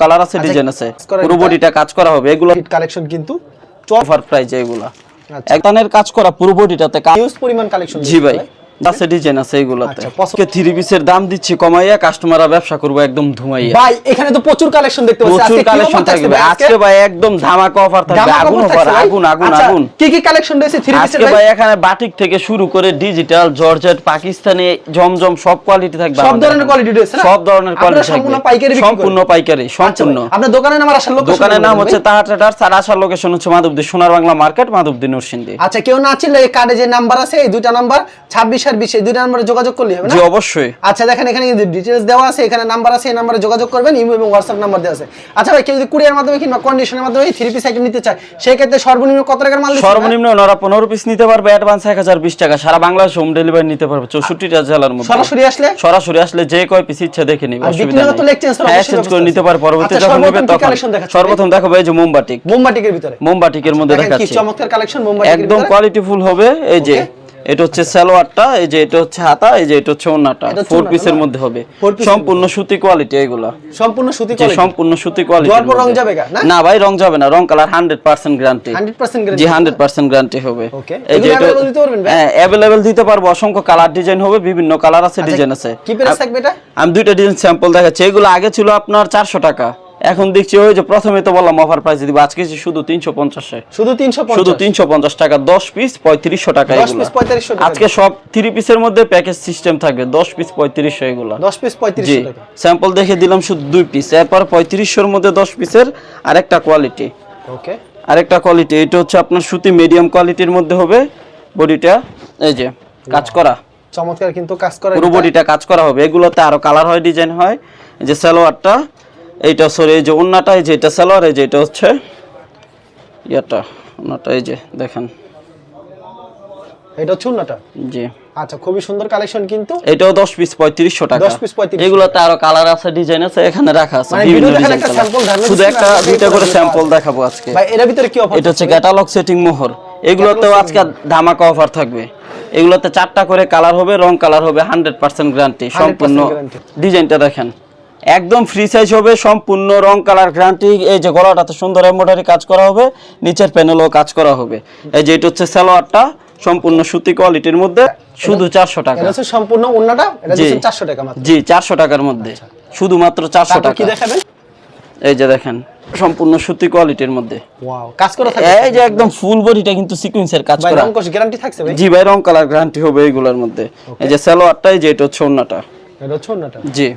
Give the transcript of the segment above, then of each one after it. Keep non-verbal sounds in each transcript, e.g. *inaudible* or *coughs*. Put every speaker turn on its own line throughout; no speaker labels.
Colour আছে design আছে।
কাজ
পুরো বডিটা কাজ করা হবে। এগুলো
কালেকশন কিন্তু
অফার প্রাইস এগুলা। একদানের কাজ করা পুরো বডিটাতে
হিউজ পরিমাণ কালেকশন
জি ভাই। আছে ডিজাইন আছে
আচ্ছা,
আজকে থ্রি পিসের দাম দিচ্ছি কমাইয়া কাস্টমাররা ব্যবসা করব একদম ধুমাইয়া।
ভাই এখানে তো প্রচুর কালেকশন দেখতে পাচ্ছি।
প্রচুর
আজকে
কালেকশন থাকবে আজকে? ভাই একদম ধামাকা অফার থাকবে আগুন অফার আগুন আগুন
আচ্ছা,
আগুন।
কি কি কালেকশন রয়েছে থ্রি পিসের
ভাই?
ভাই
এখানে বাটিক থেকে শুরু করে ডিজিটাল জর্জেট পাকিস্তানি জমজম সব কোয়ালিটি থাকবে
সব ধরনের কোয়ালিটি রয়েছে
সব ধরনের কোয়ালিটি
সম্পূর্ণ পাইকারি
সম্পূর্ণ পাইকারি
আচ্ছা
সম্পূর্ণ।
আপনার দোকানের নাম আসার লোকেশন
দোকানের নাম হচ্ছে তাহা ট্রেডার্স আর আসার লোকেশন হচ্ছে মাধবদী সোনার বাংলা মার্কেট মাধবদী নরসিংদী।
আচ্ছা কেউ না চিনলে এই কার্ডে যে নাম্বার আছে এই দুইটা নাম্বার ছাব্বিশ আর বিশ এই দুইটা নাম্বারে যোগাযোগ করলে হবে না?
জি অবশ্যই।
আচ্ছা দেখেন এখানে কিন্তু ডিটেলস দেওয়া আছে এখানে নাম্বার আছে এই নাম্বারে যোগাযোগ করবেন ইমো এবং হোয়াটসঅ্যাপ নাম্বার দেওয়া আছে। আচ্ছা ভাই কেউ যদি কুরিয়ার মাধ্যমে কিংবা কন্ডিশনের মাধ্যমে এই থ্রি পিস আইটেম নিতে চায় সেই ক্ষেত্রে সর্বনিম্ন কত টাকার মাল ভাই?
সর্বনিম্ন ওনারা পনেরো পিস নিতে পারবে অ্যাডভান্স এক হাজার বিশ টাকা। সারা বাংলাদেশ হোম ডেলিভারি নিতে পারবে চৌষট্টিটা জেলার মধ্যে।
সরাসরি আসলে?
সরাসরি আসলে যে কয় পিস ইচ্ছা দেখে নিবে অসুবিধা নেই।
exchange
করে নিতে পারে পরবর্তী
আচ্ছা,
যখন নিবে
কি
তখন সর্বপ্রথম দেখাবো এই যে মোমবাটিক
মোমবাটিকের ভিতরে।
মোমবাটিকের মধ্যে
কি
দেখাচ্ছি।
চমৎকার কালেকশন মোমবাটিকের
একদম
ভিতরে।
কোয়ালিটি ফুল হবে এই যে এটা হচ্ছে সালোয়ারটা এই যে এটা হচ্ছে হাতা এই যে এটা হচ্ছে ওন্নাটা
এটা হচ্ছে
ফোর
ওড়নাটা
পিসের
না?
মধ্যে হবে
Four piece এর
সম্পূর্ণ সুতি কোয়ালিটি এগুলা
সম্পূর্ণ সুতি
যে
কোয়ালিটি
সম্পূর্ণ সুতি কোয়ালিটি
ধোয়ার পর রং যাবে গা, না?
না ভাই রং যাবে না রং কালার 100% গ্যারান্টি
100%
জি
গ্যারান্টি
100% গ্যারান্টি হবে
Okay.
এই যে
এগুলো
এটা
available দিতে পারবেন ভাই?
হ্যাঁ अवेलेबल দিতে পারবো অসংখ্য কালার ডিজাইন হবে বিভিন্ন কালার আছে ডিজাইন আছে
কি প্রাইস থাকবে এটা
আমি দুইটা ডিজাইন স্যাম্পল দেখাচ্ছি এগুলো আগে ছিল আপনার 400 টাকা এখন দেখছি ওই যে প্রথমে তো বললাম অফার প্রাইস দিব আজকে যে শুধু 350 এ
শুধু 350
শুধু 350 টাকা 10 পিস 3500 টাকা
10 পিস 3500 টাকা।
আজকে সব 3 পিসের মধ্যে প্যাকেজ সিস্টেম থাকবে 10 পিস 3500 এগুলো।
10 পিস
জি
3500 টাকা।
স্যাম্পল দেখে দিলাম শুধু দুই পিস এরপর 3500 এর মধ্যে 10 পিসের আরেকটা কোয়ালিটি
ওকে
আরেকটা কোয়ালিটি এটা হচ্ছে আপনার সুতি মিডিয়াম কোয়ালিটির মধ্যে হবে বডিটা এই যে কাজ করা।
চমৎকার কিন্তু কাজ করা
পুরো বডিটা কাজ করা হবে এগুলোতে আরও কালার হয় ডিজাইন হয় যে সালোয়ারটা এইটা সরি এই যে ওন্নাটা এই যে এটা সালোয়ার এই যে এটা হচ্ছে ইয়াটা ওন্নাটা এই যে দেখেন।
এটা চুন্নাটা
জি।
আচ্ছা খুবই সুন্দর কালেকশন কিন্তু।
এটাও 10 পিস 3500 টাকা।
10 piece 3500
এগুলোতে আরও কালার আছে ডিজাইন আছে এখানে রাখা আছে
মানে একটা ধারণা
শুধু একটা দুইটা করে স্যাম্পল দেখাবো আজকে।
ভাই এর ভিতরে কি অফার
এটা হচ্ছে ক্যাটালগ সেটিং মোহর। এগুলোতেও আজকে ধামাকা অফার থাকবে। এগুলোতে চারটা করে কালার হবে রং কালার হবে হান্ড্রেড পার্সেন্ট গ্যারান্টি সম্পূর্ণ ডিজাইনটা দেখেন। একদম ফ্রি সাইজ হবে সম্পূর্ণ রং কালার গ্যারান্টি এই যে গলাটাতে সুন্দর এমব্রয়ডারি কাজ করা হবে নিচের প্যানেলও কাজ করা হবে। এই যে এটা হচ্ছে সালোয়ারটা সম্পূর্ণ সুতি কোয়ালিটির মধ্যে শুধু চারশো টাকা।
সম্পূর্ণ ওন্নাটা 400 টাকা মাত্র।
জি চারশো টাকার মধ্যে শুধুমাত্র চারশো টাকা।
কি দেখাবেন?
এই যে দেখেন সম্পূর্ণ সুতি কোয়ালিটির মধ্যে।
ওয়াও কাজ করা থাকবে
এই যে একদম ফুল বডিটা কিন্তু সিকোয়েন্সের কাজ
ভাই
করা।
রংকশ গ্যারান্টি থাকছে ভাই?
জি ভাই রং কালার গ্যারান্টি হবে এইগুলোর মধ্যে। এই যে সালোয়ারটাই যে এটা হচ্ছে ওন্নাটা।
এটা হচ্ছে ওন্নাটা।
জি।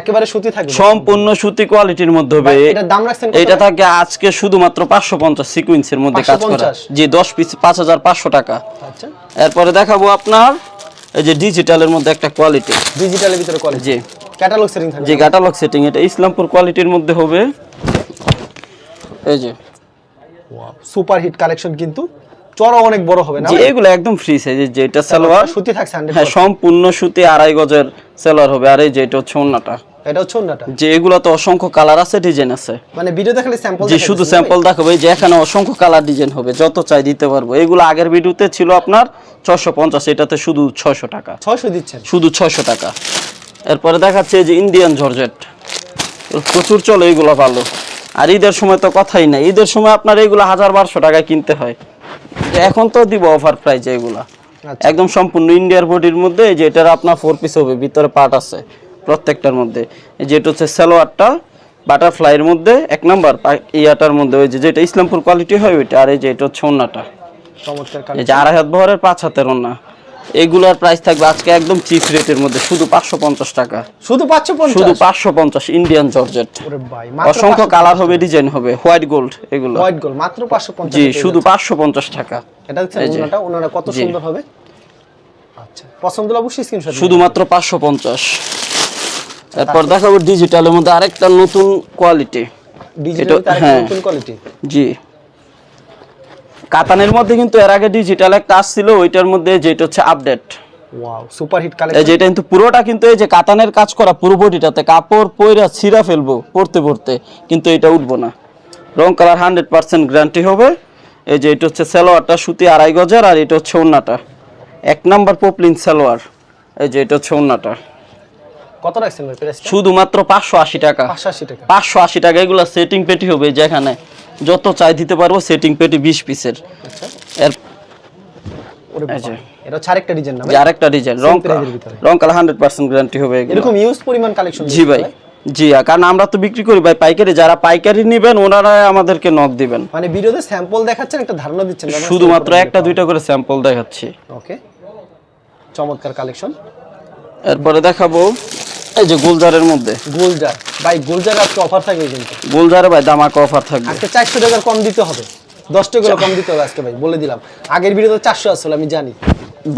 একেবারে সুতি থাকবে।
সম্পূর্ণ সুতি কোয়ালিটির মধ্যে হবে।
এটার দাম রাখছেন
এটা থাকে আজকে শুধুমাত্র পাঁচশো পঞ্চাশ সিকুয়েন্সের মধ্যে কাজ করা।
550
জি দশ পিস পাঁচ হাজার পাঁচশো টাকা।
আচ্ছা।
এরপরে দেখাবো আপনার এই যে ডিজিটালের মধ্যে একটা কোয়ালিটি
ডিজিটালের ভিতরে কোয়ালিটি
জি।
ক্যাটালগ সেটিং থাকবে
যে ক্যাটালগ সেটিং এটা ইসলামপুর কোয়ালিটির মধ্যে হবে। এই যে।
সুপার হিট কালেকশন কিন্তু। চড়া অনেক বড় হবে না?
এগুলো একদম ফ্রি সাইজ যে এটা সালোয়ার
সুতি থাকছে
হ্যাঁ সম্পূর্ণ সুতি আড়াই গজের সালোয়ার হবে। আর এই যে এটা হচ্ছে ওন্নাটা।
এটা হচ্ছে ওন্নাটা?
যে এগুলো তো অসংখ্য কালার আছে ডিজাইন আছে।
মানে ভিডিও দেখালে স্যাম্পল
যে শুধু স্যাম্পল দেখাবো। এই যে এখানে অসংখ্য কালার ডিজাইন হবে যত চাই দিতে পারব। এগুলো আগের ভিডিওতে ছিল আপনার ছশো পঞ্চাশ এটাতে শুধু ছয়শো টাকা।
600 দিচ্ছেন?
শুধু ছয়শো টাকা। এরপরে দেখাচ্ছে যে ইন্ডিয়ান জর্জেট প্রচুর চলে এগুলো ভালো। আর ঈদের সময় তো কথাই নাই। ঈদের সময় আপনার এগুলো হাজার বারোশো টাকায় কিনতে হয়। এখন তো দিব অফার প্রাইস এগুলা।
আচ্ছা।
একদম সম্পূর্ণ ইন্ডিয়ার বডির মধ্যে এই যে এটার আপনার ফোর পিস হবে ভিতরে পার্ট আছে প্রত্যেকটার মধ্যে। যেটা হচ্ছে সালোয়ারটা বাটারফ্লাইয়ের মধ্যে এক নাম্বার ইয়াটার মধ্যে ওই যে যেটা ইসলামপুর কোয়ালিটি হয় ওইটা আর এই যে এটা হচ্ছে
চমৎকার
এই যে আড়াই হাত ভরের পাঁচ হাতের ওন্না। এগুলার প্রাইস থাকবে আজকে একদম চিপ রেটের মধ্যে শুধু পাঁচশো পঞ্চাশ টাকা।
শুধু 550
শুধু পাঁচশো পঞ্চাশ ইন্ডিয়ান জর্জেট অসংখ্য কালার হবে ডিজাইন হবে হোয়াইট গোল্ড এগুলো।
হোয়াইট গোল্ড মাত্র 550
জি শুধু পাঁচশো পঞ্চাশ টাকা।
এটা হচ্ছে ওন্নাটা কত সুন্দর হবে? আচ্ছা পছন্দ হলে অবশ্যই স্ক্রিনশট
শুধুমাত্র পাঁচশো পঞ্চাশ। এরপর দেখাবো ডিজিটালের মধ্যে আরেকটা নতুন কোয়ালিটি
ডিজিটাল
হ্যাঁ।
নতুন কোয়ালিটি
জি। কাতানের মধ্যে কিন্তু এর আগে ডিজিটাল একটা আসছিল ওইটার মধ্যে যেটা হচ্ছে আপডেট
ওয়াও সুপার হিট
এই
কালেকশন
যেটা কিন্তু পুরোটা কিন্তু এই যে কাতানের কাজ করা পুরো বডিটাতে কাপড় পয়রা ছিঁড়া ফেলব পড়তে পড়তে কিন্তু এটা উঠবো না। রং কালার হান্ড্রেড পার্সেন্ট গ্যারান্টি হবে। এই যে এটা হচ্ছে সালোয়ারটা সুতি আড়াই গজার আর এটা হচ্ছে ওন্নাটা। এক নাম্বার পপলিন সালোয়ার এই যে এটা হচ্ছে ওন্নাটা।
কত রাখছেন
শুধুমাত্র পাঁচশো আশি টাকা।
পাঁচশো আশি টাকা।
পাঁচশো আশি টাকা এগুলো সেটিং পেটি হবে যেখানে যত চাই দিতে পারব সেটিং পেটি বিশ পিসের
আচ্ছা।
এর
এটা আরেকটা ডিজাইন না
আরেকটা ডিজাইন রং
price এর ভিতরে।
রং কালার হান্ড্রেড পার্সেন্ট গ্যারান্টি হবে
এরকম ইউজ পরিমাণ কালেকশন
জি ভাই। জি কারণ আমরা তো বিক্রি করি ভাই পাইকারি। যারা পাইকারি নেবেন ওনারা আমাদেরকে নক দিবেন।
মানে ভিডিওতে স্যাম্পল দেখাচ্ছেন একটা ধারণা দিচ্ছেন
শুধুমাত্র একটা দুইটা করে স্যাম্পল দেখাচ্ছি।
ওকে চমৎকার কালেকশন
এরপরে দেখাবো এই যে গুলজারের মধ্যে।
গোলজার। ভাই গোলজার আজকে অফার থাকবে কিন্তু।
গুলজারে ভাই দামাকা অফার থাকবে।
আজকে চারশো টাকার কম দিতে হবে। দশ টাকা কম দিতে হবে আজকে ভাই বলে দিলাম। আগের ভিডিওতে চারশো আসলে আমি জানি।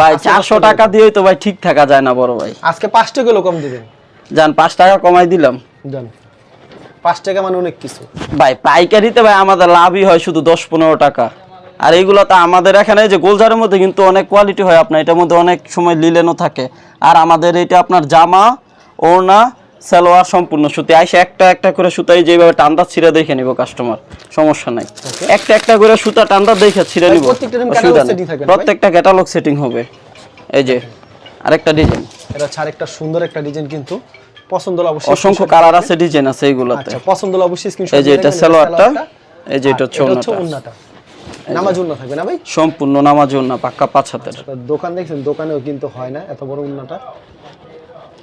ভাই চারশো টাকা দিয়েই তো ভাই ঠিক থাকা যায় না বড় ভাই।
আজকে পাঁচ টাকা কম দিবেন।
যান পাঁচ টাকা কমাই দিলাম।
জান পাঁচ টাকা মানে অনেক কিছু।
ভাই পাইকারিতে ভাই আমাদের লাভই হয় শুধু দশ পনেরো টাকা। আর এইগুলো তো আমাদের এখানে যে গোলজারের মধ্যে কিন্তু অনেক কোয়ালিটি হয় আপনার এটার মধ্যে অনেক সময় লিলেনও থাকে। আর আমাদের এটা আপনার জামা ওড়না সালোয়ার সম্পূর্ণ সুতি। আইসে একটা একটা করে সুতাই যেভাবে টান্দা ছিঁড়ে দেখে নিব কাস্টমার সমস্যা নাই। একটা একটা করে সুতা টান্দা দেখে ছিঁড়ে নিব? প্রত্যেকটা ক্যাটালগ সেটিং হবে। এই যে আরেকটা ডিজাইন
এটা ছাড় একটা সুন্দর একটা ডিজাইন কিন্তু পছন্দ হলে অবশ্যই
অসংখ্য কালার আছে ডিজাইন আছে এইগুলোতে
আচ্ছা পছন্দ হলে অবশ্যই স্ক্রিনশট
এই যে এটা সালোয়ারটা এই যে এটা হচ্ছে ওড়নাটা।
ওন্নাটা নামাজ উন্না থাকবে না ভাই?
সম্পূর্ণ নামাজ পাক্কা পাঁচ হাতের।
দোকান দেখছেন দোকানেও কিন্তু হয় না এত বড় উন্নাটা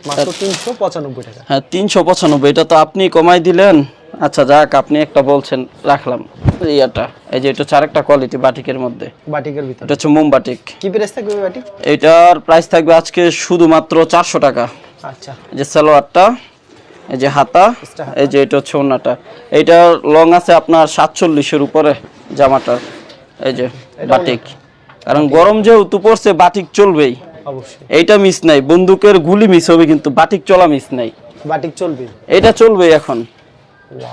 মাত্র তিনশো পঁচানব্বই টাকা।
হ্যাঁ এটা তো আপনি কমাই দিলেন। আচ্ছা যাক আপনি একটা বলছেন রাখলাম। ইয়াটা এই যে এটা আরেকটা কোয়ালিটি বাটিকের মধ্যে।
বাটিকের ভিতরে।
এটা হচ্ছে মোম বাটিক।
কি প্রাইস থাকবে বাটিক?
এটার প্রাইস থাকবে আজকে শুধুমাত্র চারশো টাকা।
আচ্ছা।
এই যে সালোয়ারটা এই যে হাতা এই যে এটা হচ্ছে ওড়নাটা এইটার লং আছে আপনার সাতচল্লিশের উপরে জামাটার। এই যে বাটিক। কারণ গরম যেহেতু পড়ছে বাটিক চলবেই। এইটা মিস নাই বন্দুকের গুলি মিস হবে কিন্তু বাটিক চলা মিস নাই।
বাটিক চলবে।
এটা চলবে এখন।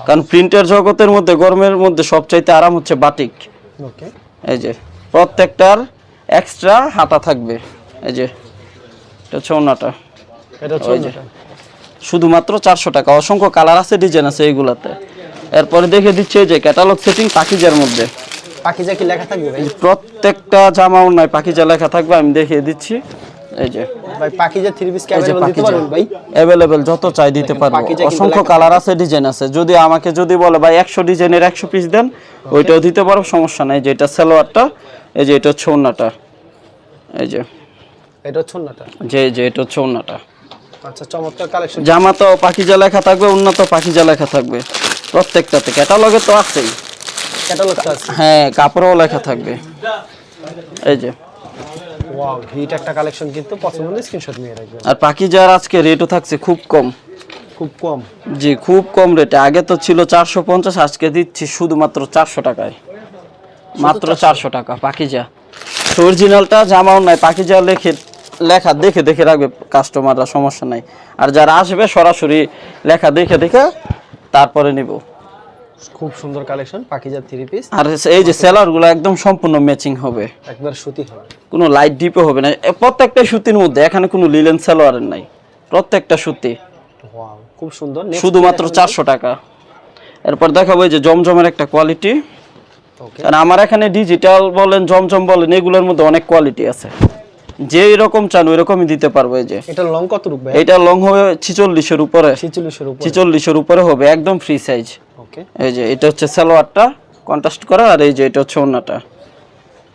কারণ প্রিন্টের জগতের মধ্যে গরমের মধ্যে সবচাইতে আরাম হচ্ছে বাটিক। এই যে প্রত্যেকটার এক্সট্রা হাতা থাকবে। এই যে এটা হচ্ছে
এটা হচ্ছে।
শুধুমাত্র চারশো টাকা। অসংখ্য কালার আছে ডিজাইন আছে এইগুলাতে। এরপরে দেখে দিচ্ছে এই যে ক্যাটালগ সেটিং পাখিজার মধ্যে।
পাখিজা কি লেখা থাকবে ভাই?
প্রত্যেকটা জামা নাই পাখিজা লেখা থাকবে আমি দেখিয়ে দিচ্ছি। এই যে
ভাই পাখিজা থ্রি পিস
যে
ক্যামেরা দিতে পারবেন ভাই?
অ্যাভেলেবেল যত চাই দিতে পারব। অসংখ্য
লেখা
কালার আছে ডিজাইন আছে। যদি আমাকে যদি বলে ভাই একশো ডিজাইনের একশো পিস দেন ওইটাও দিতে পারব সমস্যা নাই। যে এটা সালোয়ারটা এই যে এটা ওড়নাটা। এই যে
এটা ওন্নাটা
যে যে এটা ওড়নাটা।
আচ্ছা চমৎকার কালেকশন
জামাতেও পাখিজা লেখা থাকবে উন্নত পাখিজা লেখা থাকবে। প্রত্যেকটাতে ক্যাটালগে তো আছেই। হ্যাঁ কাপড়ও লেখা থাকবে। এই যে।
ওয়াও হিট একটা কালেকশন কিন্তু পছন্দ হলে স্ক্রিনশট নিয়ে রাখবেন
আর পাখিজার আজকে রেটও থাকছে খুব কম।
খুব কম।
জি খুব কম রেটে আগে তো ছিল চারশো পঞ্চাশ আজকে দিচ্ছি শুধুমাত্র চারশো টাকায়। মাত্র চারশো। টাকা পাখিজা অরিজিনালটা জামাও নাই পাখিজা লেখে লেখা দেখে দেখে রাখবে কাস্টমাররা সমস্যা নাই। আর যারা আসবে সরাসরি লেখা দেখে দেখে তারপরে নিব।
খুব সুন্দর কালেকশন পাখিজা থ্রি পিস
আর এই যে সেলারগুলো একদম সম্পূর্ণ ম্যাচিং হবে।
একবার সুতি হবে।
কোনো লাইট ডিপে হবে না। প্রত্যেকটা সুতির মধ্যে এখানে কোনো লিলেন সালোয়ারের নাই। প্রত্যেকটা সুতি।
ওয়াও খুব সুন্দর।
শুধুমাত্র চারশো টাকা। এরপর দেখাবো এই যে জমজমের একটা কোয়ালিটি
ওকে
আর আমার এখানে ডিজিটাল বলেন জমজম বলেন এগুলোর মধ্যে অনেক কোয়ালিটি আছে। যে এরকম চান ওই রকমই দিতে পারব এই যে।
এটা লং কত রূপ ভাই?
এইটা লং হবে ছিচল্লিশের উপরে।
ছিচল্লিশের উপর।
ছিচল্লিশের উপরে হবে একদম ফ্রি সাইজ
ওকে।
এই যে এটা হচ্ছে সালোয়ারটা কন্ট্রাস্ট করা আর এই যে এটা হচ্ছে ওড়নাটা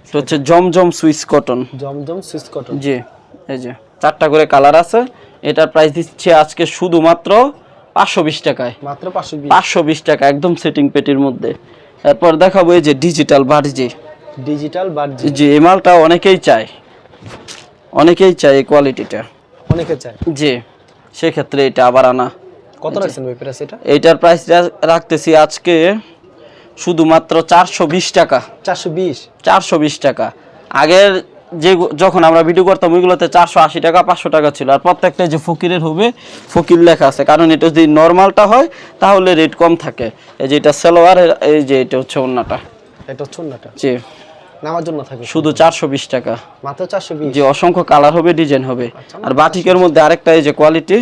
এটা হচ্ছে Zamzam Swiss cotton
Zamzam Swiss cotton
জি এই যে চারটা করে কালার আছে। এটার প্রাইস দিচ্ছে আজকে শুধুমাত্র পাঁচশো বিশ টাকায়।
মাত্র পাঁচশো বিশ।
টাকা একদম সেটিং পেটির মধ্যে। এরপর দেখাবো এই যে ডিজিটাল বার্জি।
ডিজিটাল বার্জি।
জি এই মালটা অনেকেই চায়। অনেকেই চায় এই কোয়ালিটিটা
অনেকে চায়।
জি সেক্ষেত্রে এটা আবার আনা।
কত রাখছেন ভাই প্রাইস এটা?
এইটার প্রাইস রাখতেছি আজকে শুধুমাত্র চারশো বিশ টাকা।
চারশো বিশ?
চারশো বিশ টাকা। আগের যে যখন আমরা ভিডিও করতাম ওইগুলোতে চারশো আশি টাকা পাঁচশো টাকা ছিল। আর প্রত্যেকটা যে ফকিরের হবে ফকির লেখা আছে। কারণ এটা যদি নর্মালটা হয় তাহলে রেট কম থাকে। এই যে এটা সেলোয়ার এই যে এটা হচ্ছে অন্যটা
এটা হচ্ছে ওন্নাটা?
জি।
নামার জন্য থাকবে
শুধু? চারশো বিশ টাকা।
মাত্র চারশো বিশ?
যে অসংখ্য কালার হবে ডিজাইন হবে। আর বাটিকের মধ্যে আরেকটা এই যে কোয়ালিটি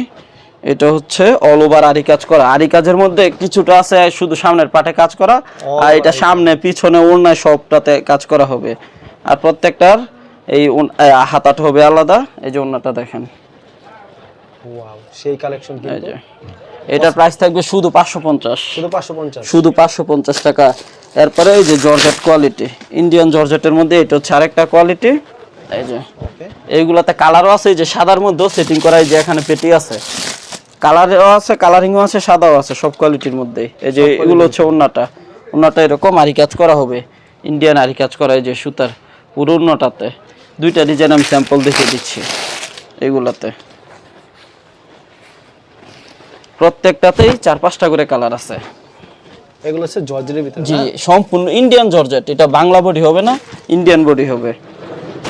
এটা হচ্ছে অল ওভার আরি কাজ করা। আরি কাজের মধ্যে কিছুটা আছে শুধু সামনের পাটে কাজ করা আর এটা সামনে পিছনে ওড়নায় সবটাতে কাজ করা হবে। আর প্রত্যেকটার এই হাতাটা হবে আলাদা। এই যে ওড়নাটা দেখেন।
ওয়াও সেই কালেকশন কিন্তু।
এটার প্রাইস থাকবে শুধু পাঁচশো পঞ্চাশ।
শুধু পাঁচশো পঞ্চাশ।
শুধু পাঁচশো পঞ্চাশ টাকা। এরপরে এই যে জর্জেট কোয়ালিটি ইন্ডিয়ান জর্জেটের মধ্যে এটা হচ্ছে আরেকটা কোয়ালিটি এই যে। এইগুলাতে কালারও আছে এই যে সাদার মধ্যেও সেটিং করা এই যে এখানে পেটি আছে। কালারও আছে কালারিংও আছে সাদাও আছে সব কোয়ালিটির মধ্যে। এই যে এগুলো হচ্ছে ওন্নাটা ওন্নাটা এরকম আরি কাজ করা হবে। ইন্ডিয়ান আরি কাজ করা এই যে সুতার পুরো ওন্নাটাতে দুইটা ডিজাইন আমি স্যাম্পল দেখে দিচ্ছি এগুলাতে। প্রত্যেকটাতেই চার পাঁচটা করে কালার আছে।
এগুলো হচ্ছে জর্জের ভিতরে
জি সম্পূর্ণ ইন্ডিয়ান জর্জেট। এটা বাংলা বডি হবে না ইন্ডিয়ান বডি হবে।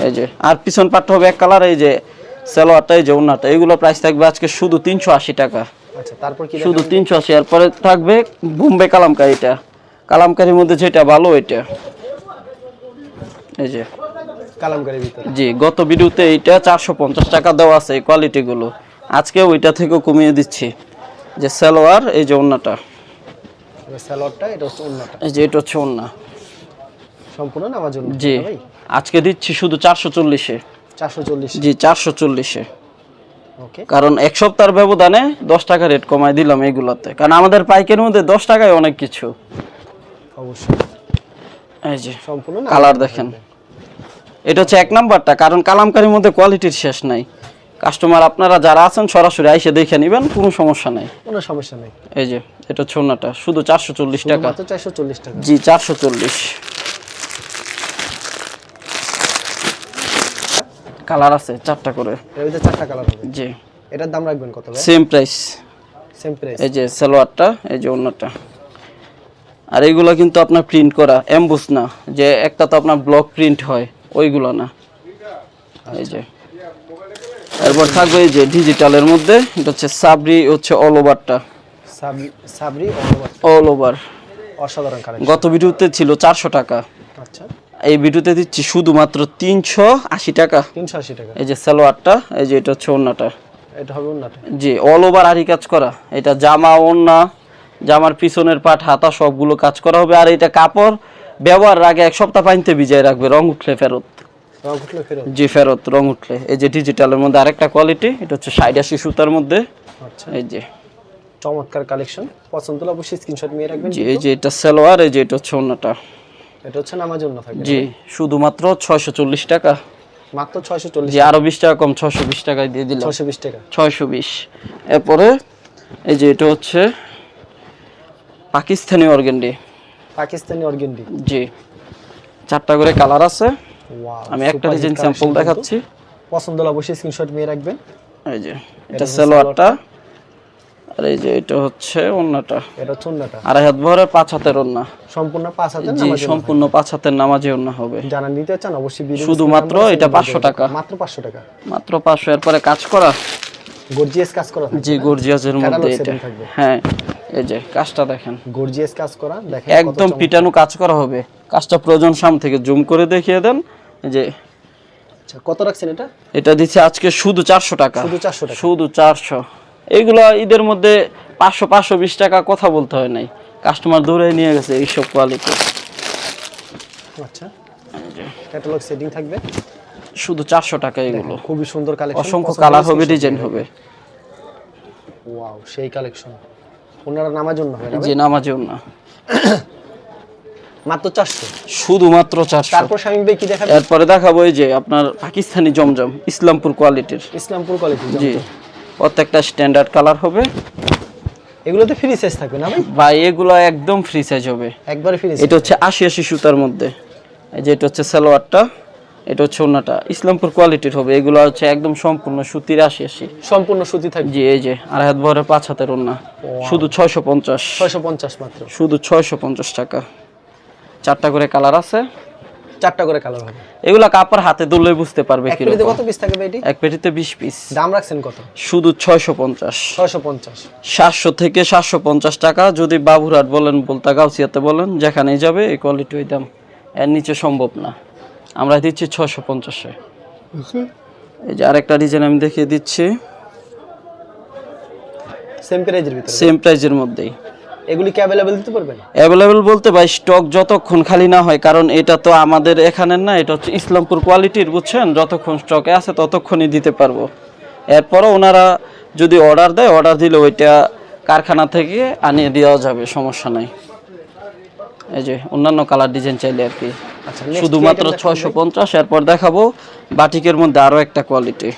এই যে আর পিছন পাটটা হবে এক কালার এই যে সালোয়ারটা এই যে এগুলো প্রাইস থাকবে আজকে শুধু তিনশো আশি টাকা।
আচ্ছা তারপর
শুধু তিনশো আশি এরপরে থাকবে বোম্বে কালামকারি এটা। কালামকারির মধ্যে যেটা ভালো এটা। এই যে।
কালামকারীর ভিতরে।
জি গত ভিডিওতে এইটা চারশো পঞ্চাশ টাকা দেওয়া আছে এই কোয়ালিটিগুলো আজকে ওইটা থেকেও কমিয়ে দিচ্ছি। যে সালোয়ার এই যে
স্যালোয়ারটা এটা হচ্ছে অন্যটা
এই যে এটা হচ্ছে
সম্পূর্ণ
জি। আজকে দিচ্ছি শুধু চারশো চল্লিশ। জি চারশো চল্লিশে
ওকে।
কারণ এক সপ্তাহের ব্যবধানে দশ টাকা রেট কমায় দিলাম এইগুলোতে কারণ আমাদের পাইকের মধ্যে দশ টাকায় অনেক কিছু।
অবশ্যই।
এই যে
সম্পূর্ণ
কালার দেখেন। এটা হচ্ছে এক নাম্বারটা কারণ কালামকারির মধ্যে কোয়ালিটির শেষ নাই। কাস্টমার আপনারা যারা আছেন সরাসরি আইসে দেখে নেবেন কোনো সমস্যা নাই।
কোনো সমস্যা নেই।
এই যে এটা ছোনাটা শুধু চারশো চল্লিশ টাকা।
চারশো চল্লিশ টাকা।
জি চারশো চল্লিশ। কালার আছে চারটা করে।
এর ভিতরে চারটা কালার হবে।
জি।
এটার দাম রাখবেন কত ভাই?
সেম প্রাইস
সেম প্রাইস
এই যে সালোয়ারটা এই যে অন্যটা আর এইগুলো কিন্তু আপনার প্রিন্ট করা এমবুস না। যে একটা তো আপনার ব্লক প্রিন্ট হয় ওইগুলো না। এই যে। এরপর থাকবে এই যে ডিজিটালের মধ্যে এটা হচ্ছে সাবরি হচ্ছে অল ওভারটা
সাবরি অনবর
অল ওভার
অসাধারণ কালেকশন
গত ভিডিওতে ছিল চারশো টাকা।
আচ্ছা।
এই ভিডিওতে দিচ্ছি শুধুমাত্র তিনশো আশি টাকা।
তিনশো আশি টাকা।
এই যে সালোয়ারটা এই যে এটা হচ্ছে ওন্নাটা
এটা হবে অন্যটা
জি অল ওভার আরি কাজ করা। এটা জামা ওন্না জামার পিছনের পাট হাতা সবগুলো কাজ করা হবে। আর এটা কাপড় ব্যবহার আগে এক সপ্তাহ পানিতে ভিজায় রাখবে রং উঠলে ফেরত। জি ফেরত রং উঠলে। এই যে ডিজিটালের মধ্যে আরেকটা কোয়ালিটি এটা হচ্ছে সাইড আশি সুতার মধ্যে।
আচ্ছা।
এই যে।
চমৎকার কালেকশন পছন্দ হলে অবশ্যই স্ক্রিনশট নিয়ে রাখবেন
জি এই যে এটা সালোয়ার এই যে এটা হচ্ছে অন্যটা
এটা হচ্ছে নামার জন্য থাকবে
জি শুধুমাত্র ছয়শো চল্লিশ টাকা।
মাত্র ছয়শো চল্লিশ
জি আরও বিশ টাকা কম ছয়শো বিশ টাকায় দিয়ে দিলাম।
ছয়শো বিশ টাকা।
ছয়শো বিশ। এরপরে এই যে এটা হচ্ছে পাকিস্তানি অর্গেন্ডি
পাকিস্তানি অর্গেন্ডি
জি চারটা করে কালার আছে। আমি একটা ডিজাইন স্যাম্পল দেখাচ্ছি।
পছন্দ হলে অবশ্যই স্ক্রিনশট নিয়ে রাখবেন।
এই যে এটা সালোয়ারটা। আর এই যে এটা হচ্ছে
এটা
হাত ভরে পাঁচ হাতের
সম্পূর্ণ পাঁচ হাতের
জি সম্পূর্ণ পাঁচ হাতের নামাজে হবে।
নিতে চান অবশ্যই
শুধুমাত্র এটা 500 টাকা।
মাত্র 500 টাকা।
মাত্র 500 এর পরে কাজ করা।
গর্জিয়াস কাজ করা
জি গর্জিয়াসের মধ্যে এটা। হ্যাঁ এই যে কাজটা দেখেন।
গর্জিয়াস কাজ করা দেখেন
একদম পিটানো কাজ করা হবে। কাজটা প্রয়োজন সাম থেকে জুম করে দেখিয়ে দেন। যে
আচ্ছা কত রাখছেন এটা?
এটা দিচ্ছে আজকে শুধু 400 টাকা।
শুধু 400 টাকা।
শুধু 400 এগুলো ঈদের মধ্যে পাঁচশো পাঁচশো বিশ টাকা কথা বলতে হয় নাই। কাস্টমার দৌড়ে নিয়ে গেছে এইসব কোয়ালিটি
আচ্ছা। থাকবে?
শুধু চারশো টাকা এগুলো।
খুবই সুন্দর
অসংখ্য কালার হবে ডিজাইন হবে।
সেই কালেকশন ওনারা নামার জন্য
হবে নামার জন্য। *coughs*
মাত্র চারশো?
শুধুমাত্র চারশো।
তারপর স্বামী কি দেখাবো?
এরপরে দেখাবো এই যে আপনার পাকিস্তানি জমজম ইসলামপুর কোয়ালিটির
ইসলামপুর কোয়ালিটি
জি। প্রত্যেকটা স্ট্যান্ডার্ড কালার হবে।
এগুলোতে ফ্রি সাইজ থাকবে না ভাই?
বা এগুলো একদম ফ্রি সাইজ হবে।
একবারে ফ্রি
এটা হচ্ছে আশি আশি সুতার মধ্যে। এই যে এটা হচ্ছে সালোয়ারটা এটা হচ্ছে ওনাটা। ইসলামপুর কোয়ালিটির হবে। এগুলো হচ্ছে একদম সম্পূর্ণ সুতির আশি আশি।
সম্পূর্ণ সুতি থাকবে।
জি এই যে আর হাত ভরে পাঁচ হাতের ওনা শুধু ছয়শো পঞ্চাশ।
ছয়শো পঞ্চাশ মাত্র।
শুধু ছয়শো পঞ্চাশ টাকা। চারটা করে কালার আছে।
চারটা করে কালার হবে।
এগুলা কাপড় হাতে ধরলে বুঝতে পারবে
এক পেটিতে
কীরকম
কত পিস থাকবে এটি
এক পেটিতে বিশ পিস
দাম রাখছেন কত?
শুধু ছয়শো পঞ্চাশ।
ছয়শো পঞ্চাশ।
সাতশো থেকে সাতশো পঞ্চাশ টাকা যদি বাবুরহাট বলেন বলতা গাউসিয়াতে বলেন যেখানেই যাবে এই কোয়ালিটি ওই দাম। এর নিচে সম্ভব না। আমরা দিচ্ছি ছশো পঞ্চাশে এই যে আরেকটা ডিজাইন আমি দেখিয়ে দিচ্ছি।
সেম প্রাইজের ভিতরে।
সেম প্রাইজের মধ্যেই।
এগুলি কি অ্যাভেলেবেল দিতে পারবেন?
অ্যাভেলেবেল বলতে ভাই স্টক যতক্ষণ খালি না হয় কারণ এটা তো আমাদের এখানের না এটা হচ্ছে ইসলামপুর কোয়ালিটির বুঝছেন? যতক্ষণ স্টকে আছে ততক্ষণই দিতে পারব। এরপরও ওনারা যদি অর্ডার দেয় অর্ডার দিলে ওইটা কারখানা থেকে আনিয়ে দেওয়া যাবে সমস্যা নাই। এই যে অন্যান্য কালার ডিজাইন চাইলে আর কি।
আচ্ছা
শুধুমাত্র ছয়শো পঞ্চাশ এরপর দেখাবো বাটিকের মধ্যে আরও একটা কোয়ালিটি?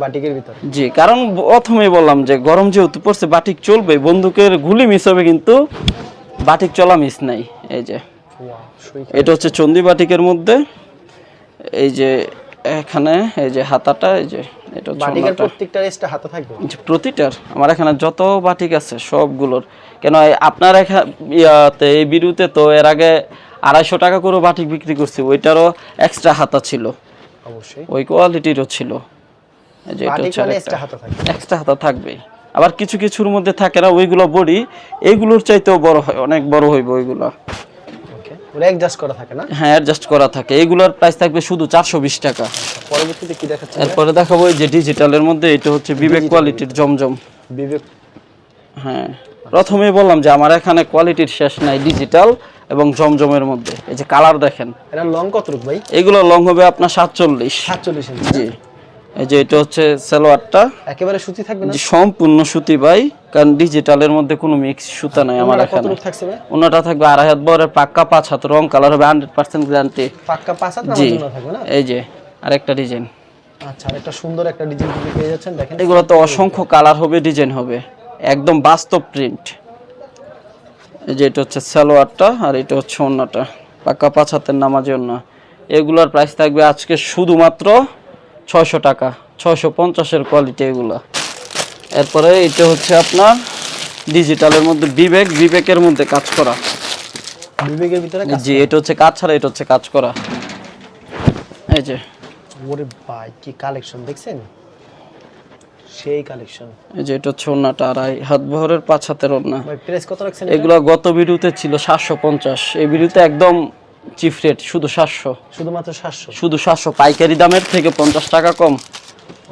বাটিকের ভিতরে।
জি কারণ বললাম যে গরম যেহেতু পড়ছে বাটিক চলবে বন্দুকের গুলি মিস হবে কিন্তু বাটিক চলা মিস নাই এই যে। এটা হচ্ছে চন্দি বাটিকের মধ্যে এই যে এখানে এই যে হাতাটা এই যে এটা
বাটিকের থাকবে?
প্রতিটার। আমার এখানে যত বাটিক আছে সবগুলোর। কেন আপনার এখানে ইয়াতে এই বিরুতে তো এর আগে আড়াইশো টাকা করে বাটিক বিক্রি করছি ওইটারও এক্সট্রা হাতা ছিল।
অবশ্যই।
ওই কোয়ালিটিরও ছিল। যে এটা হচ্ছে
এক্সট্রা থাকবে।
হাতা থাকবে। আবার কিছু কিছুর মধ্যে থাকে না ওইগুলো বডি এইগুলোর চাইতেও বড় হয় অনেক বড় হইবে ওইগুলো।
অ্যাডজাস্ট করা থাকে না?
হ্যাঁ অ্যাডজাস্ট করা থাকে। এইগুলোর প্রাইস থাকবে শুধু চারশো বিশ টাকা।
পরবর্তীতে কি দেখাচ্ছে
এরপরে দেখাবো যে ডিজিটালের মধ্যে এটা হচ্ছে বিবেক কোয়ালিটির জমজম।
বিবেক
হ্যাঁ। প্রথমেই বললাম যে আমার এখানে কোয়ালিটির শেষ নাই ডিজিটাল এবং জমজমের মধ্যে। এই যে কালার দেখেন।
এটা লং কত রূপ ভাই?
এগুলো লং হবে আপনার সাতচল্লিশ।
সাতচল্লিশ ইঞ্চি
জি। এই যে এটা হচ্ছে সালোয়ারটা।
একেবারে সুতি থাকবে না?
সম্পূর্ণ সুতি ভাই কারণ ডিজিটালের মধ্যে কোনো মিক্স সুতা নাই আমার এখানে। ওনাটা থাকবে আড়াই হাত বরের পাক্কা পাঁচ হাত রং কালার হবে হান্ড্রেড পার্সেন্ট গ্যারান্টি
পাক্কা পাঁচ হাত
জি এই যে আরেকটা ডিজাইন
আচ্ছা সুন্দর একটা ডিজাইন পেয়ে যাচ্ছেন দেখেন।
এগুলো তো অসংখ্য কালার হবে ডিজাইন হবে। একদম বাস্তব প্রিন্ট এই যে এটা হচ্ছে সালোয়ারটা আর এটা হচ্ছে অন্যটা পাক্কা পাঁচ হাতের নামাজি অন্য এগুলোর প্রাইস থাকবে আজকে শুধুমাত্র ছয়শো টাকা ছয়শো পঞ্চাশের কোয়ালিটি এগুলো। এরপরে এটা হচ্ছে আপনার ডিজিটালের মধ্যে বিবেক বিবেকের মধ্যে কাজ করা।
বিবেকের ভিতরে
জি এটা হচ্ছে কাজ ছাড়া এটা হচ্ছে কাজ করা। এই যে।
ওরে ভাই কি কালেকশন দেখছেন? সেই কালেকশন
এই যে এটা হচ্ছে ওন্নাটা আড়াই হাত বহরের পাঁচ হাতের ওন্না
ভাই প্রাইস কত রাখছেন
এগুলো গত ভিডিওতে ছিল সাতশো পঞ্চাশ। এই ভিডিওতে একদম চিফ রেট শুধু সাতশো।
শুধুমাত্র সাতশো?
শুধু সাতশো পাইকারি দামের থেকে পঞ্চাশ টাকা কম।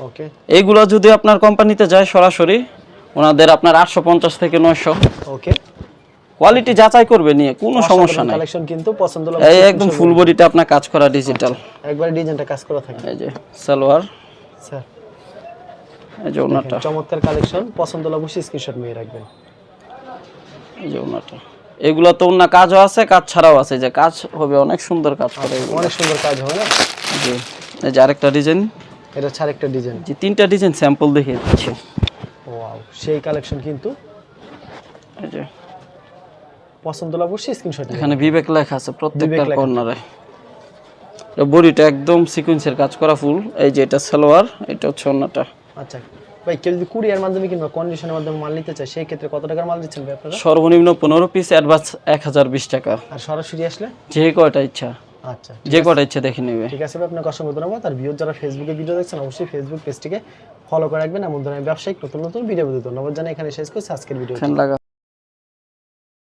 ওকে।
এইগুলো যদি আপনার কোম্পানিতে যায় সরাসরি ওনাদের আপনার আটশো পঞ্চাশ থেকে নয়শো।
ওকে।
কোয়ালিটি যাচাই করবে নিয়ে কোনো সমস্যা নাই।
কালেকশন কিন্তু পছন্দ হলো
এই একদম ফুল বডিতে আপনার কাজ করা ডিজিটাল
একবার ডিজাইনটা কাজ করা থাকে।
এই যে সালোয়ার।
স্যার।
এই যে ওনাটা
চমৎকার কালেকশন পছন্দ হলে অবশ্যই স্ক্রিনশট নিয়ে রাখবেন।
এই যে ওনাটা এগুলো তো অন্য কাজও আছে কাজ ছাড়াও আছে। যে কাজ হবে অনেক সুন্দর কাজ করে
অনেক সুন্দর কাজ হয় না?
জি। এই যে আরেকটা ডিজাইন।
এটা ছাড় একটা ডিজাইন।
যে তিনটা ডিজাইন স্যাম্পল দেখিয়ে দিচ্ছি।
ওয়াও সেই কালেকশন কিন্তু
এই যে।
পছন্দ হলে অবশ্যই স্ক্রিনশট
এখানে বিবেক লেখা আছে প্রত্যেকটা। কর্নারে বডিটা একদম সিকোয়েন্সের কাজ করা ফুল এই যে এটা সালোয়ার এটা হচ্ছে অন্যটা।
আচ্ছা। ভাই কেউ যদি কুরিয়ার মাধ্যমে কিংবা কন্ডিশনের মাধ্যমে মাল নিতে চায় সেই ক্ষেত্রে কত টাকার মাল দিচ্ছেন ভাই আপনারা?
সর্বনিম্ন পনেরো পিস অ্যাডভান্স এক হাজার বিশ টাকা।
আর সরাসরি আসলে?
যে কয়টা ইচ্ছা।
আচ্ছা
যে কয়টা ইচ্ছা দেখে নেবে।
ঠিক আছে ভাই আপনাকে অসংখ্য ধন্যবাদ। আর ভিউর যারা ফেসবুকে ভিডিও দেখছেন অবশ্যই ফেসবুক পেজটিকে ফলো করে রাখবেন। এমন ধরনের ব্যবসায়িক নতুন নতুন ভিডিও ধন্যবাদ জানাই এখানে শেষ করছি। আজকের ভিডিও